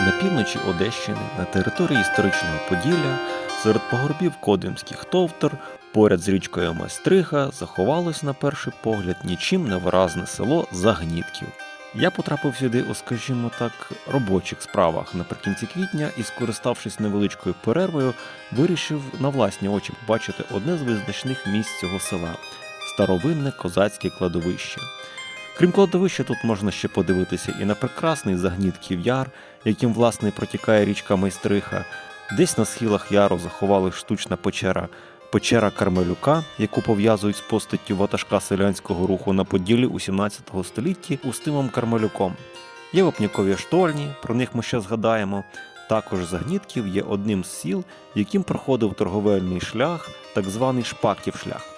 На півночі Одещини, на території історичного Поділля, серед погорбів Кодимських товтор, поряд з річкою Майстрига, заховалось на перший погляд нічим не виразне село Загнітків. Я потрапив сюди у, скажімо так, робочих справах наприкінці квітня і, скориставшись невеличкою перервою, вирішив на власні очі побачити одне з визначних місць цього села старовинне козацьке кладовище. Крім кладовища, тут можна ще подивитися і на прекрасний загнітків яр, яким власне протікає річка Майстриха. Десь на схилах яру заховали штучна печера, печера Кармелюка, яку пов'язують з постаттю ватажка селянського руху на Поділлі у 17 столітті Устимом Кармелюком. Є вапнякові штольні, про них ми ще згадаємо. Також Загнітків є одним з сіл, яким проходив торговельний шлях, так званий Шпактів шлях.